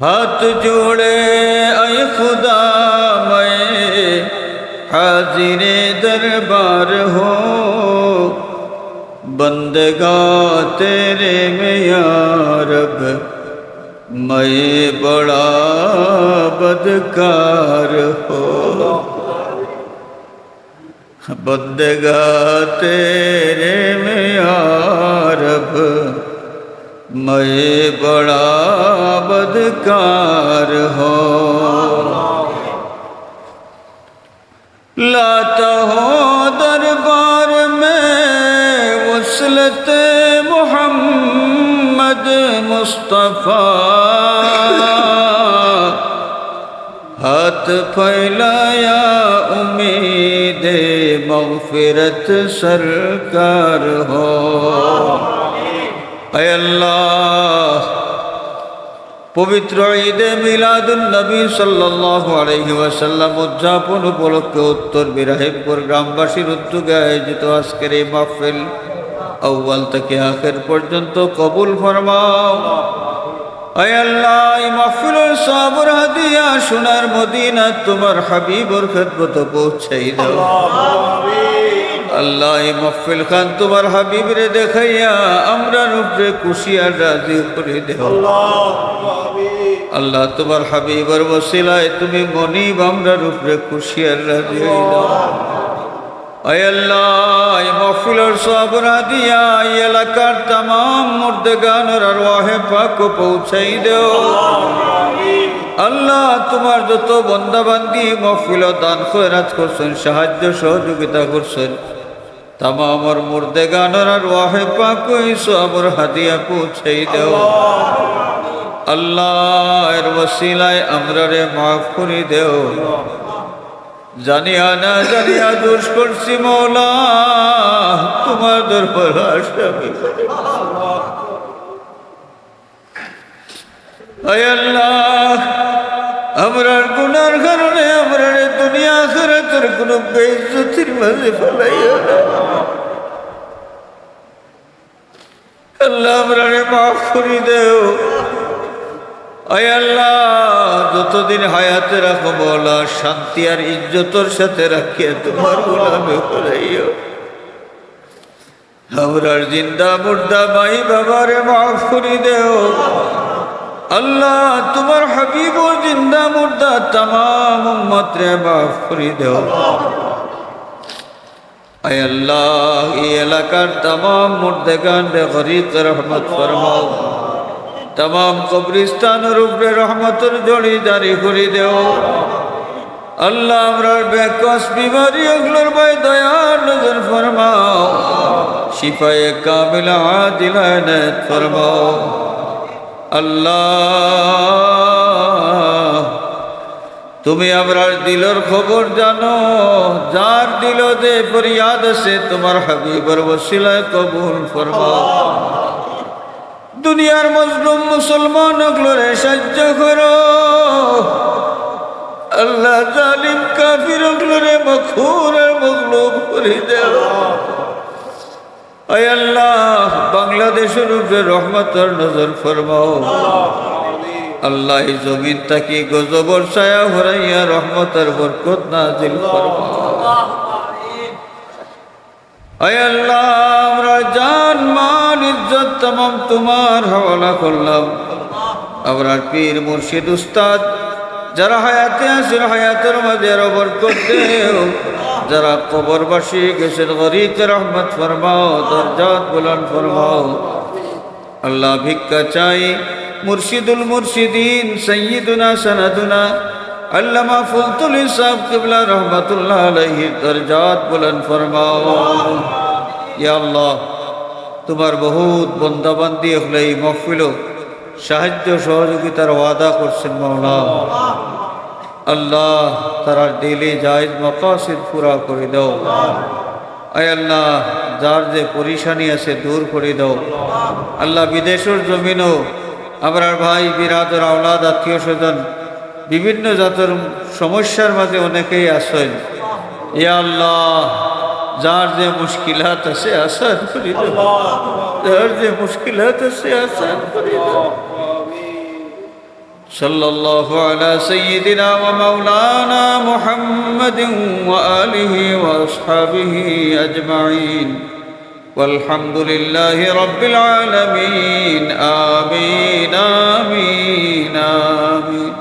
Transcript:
हाथ जोड़े अय खुदा मैं हाजिर दरबार हो बंदगा तेरे में या रब मैं बड़ा बदकार हो बंदगा तेरे में या میں بڑا بدکار ہو لاتا ہو دربار میں وصلت محمد مصطفیٰ۔ ہاتھ پھیلایا امید مغفرت سرکار ہو পবিত্র ঈদে মিলাদুল নবী সাল্লাল্লাহু আলাইহি ওয়াসাল্লাম উদযাপন উপলক্ষে উত্তর বিরাহিমপুর গ্রামবাসীর উদ্যোগে আয়োজিত আজকের এই মাহফিল আউ্বাল থেকে আখের পর্যন্ত কবুল ফরমাও। আল্লাহ মাহফিলের সবর হাদিয়া সোনার মদিনা তোমার হাবিবর খেদমত পৌঁছাই দাও। আল্লাহ এই মফিল খান তোমার হাবিবরে দেখাইয়া আমরা রূপরে কুশিয়ার রাজি করে দেও আল্লাহ তোমার হাবিবর বসিলায় তুমি মনিব, আমরা রূপরে কুশিয়ার রাজি হয়ে আল্লাহ মফিলর সব এই এলাকার তাম মুর্দগানের আর ওয়াহে পাক পৌঁছাই দেও। আল্লাহ তোমার যত বন্দাবান্দি মফিল দান খয়রাত করছেন, সাহায্য সহযোগিতা করছেন। তামামর মুর্দে গানের আর ওয়াহে পাকুই সবর হাদিয়া পৌঁছাই দেও। আল্লাহ এর আমরা রে মাফ করে দেও। জানিয়া না জানিয়া দোষ করছি মৌলা, তোমার দরবার। আয় আল্লাহ আমরার গুনার কারণে আমরা দুনিয়া করে তোর কোনো বেইজ্জতির মাঝে ফেলাইয়া না। আল্লাহ মাফ করি দেও। আয় আল্লাহ, যতদিন হায়াতে রাখো বলা শান্তি আর ইজ্জতর সাথে রাখিয়া তোমার গোলামে করাইও আমরার জিন্দা মুর্দা মাই বাবারে মাফ করি দেও। আল্লাহ, তোমার হাবিব জিন্দা মুর্দা তাম উম্মতরে মাফ করি দেও। আল্লাহ, এই এলাকার তাম মুর্দেগান রে গরিব রহমত ফরমাও। তাম কবরিস্তানের উপরে রহমতের জড়ি জারি করে দেও। আল্লাহ, আমরা বেকস বিমারি ওগুলোর ভাই দয়ার নজর ফরমাও। শিফায়ে কামিলা দিলায় ফরমাও। আল্লাহ তুমি আমরার দিলর খবর জানো, যার দিল দে ফরিয়াদ আছে তোমার হাবিবর ওসিলায় কবুল ফরমাও দুনিয়ার মজলুম মুসলমান ওগুলোরে সাহায্য করো। আল্লাহ জালিম কাফির ওগুলোরে মখুর মগলুব করে দেও। আয় আল্লাহ, বাংলাদেশের উপরে রহমতর নজর ফরমাও। আল্লাহ এই জমিন তাকে গজবর ছায়া হরাইয়া রহমতের বরকত নাজিল আয় আল্লাহ, আমরা জান মাল ইজ্জত তাম তোমার হাওয়ালা করলাম। আমরা পীর, মুর্শিদ, উস্তাদ, যারা হায়াতে আছেন, হায়াতের মাঝে আরও বরকত দেও। যারা কবরবাসী গেছেন গরিব রহমত ফরমাও, দরজাত বুলন ফরমাও। আল্লাহ ভিক্ষা চাই মুর্শিদুল মুর্শিদিন সৈয়দুনা সনাদুনা। আল্লামা ফুলতুল ইসাব কিবলা রহমতুল্লাহ আলাইহি দরজাত বুলন ফরমাও। আল্লাহ, তোমার বহুত বন্দাবান্দি হলে এই মহফিল সাহায্য সহযোগিতার ওয়াদা করছেন মাওলা আল্লাহ, তারা দিলে জায়জ মকাসিদ পুরা করে দাও। আয় আল্লাহ, যার যে পরিশানি আছে দূর করে দাও। আল্লাহ বিদেশের জমিনও আমার ভাই বিরাদর আওলাদ আত্মীয় স্বজন বিভিন্ন জাতের সমস্যার মাঝে অনেকেই আসেন ইয়া আল্লাহ যার যে মুশকিলাত আছে আসান করি দাও যার যে মুশকিলাত আছে আসান করি দাও صلى الله على سيدنا ومولانا محمد وآله وأصحابه أجمعين والحمد لله رب العالمين. آمين آمين آمين.